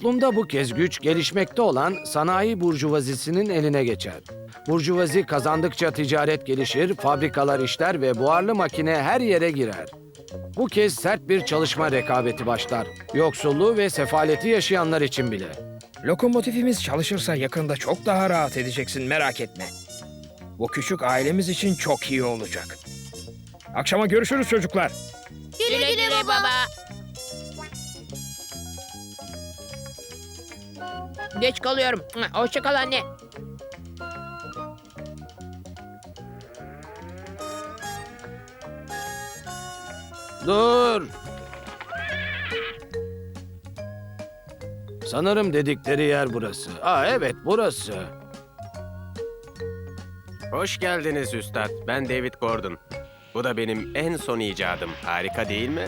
Toplumda bu kez güç gelişmekte olan sanayi burjuvazisinin eline geçer. Burjuvazi kazandıkça ticaret gelişir, fabrikalar işler ve buharlı makine her yere girer. Bu kez sert bir çalışma rekabeti başlar. Yoksulluğu ve sefaleti yaşayanlar için bile. Lokomotifimiz çalışırsa yakında çok daha rahat edeceksin merak etme. Bu küçük ailemiz için çok iyi olacak. Akşama görüşürüz çocuklar. Güle güle, baba. Geç kalıyorum. Hoşça kal anne. Dur! Sanırım dedikleri yer burası. Aa evet burası. Hoş geldiniz üstad. Ben David Gordon. Bu da benim en son icadım. Harika değil mi?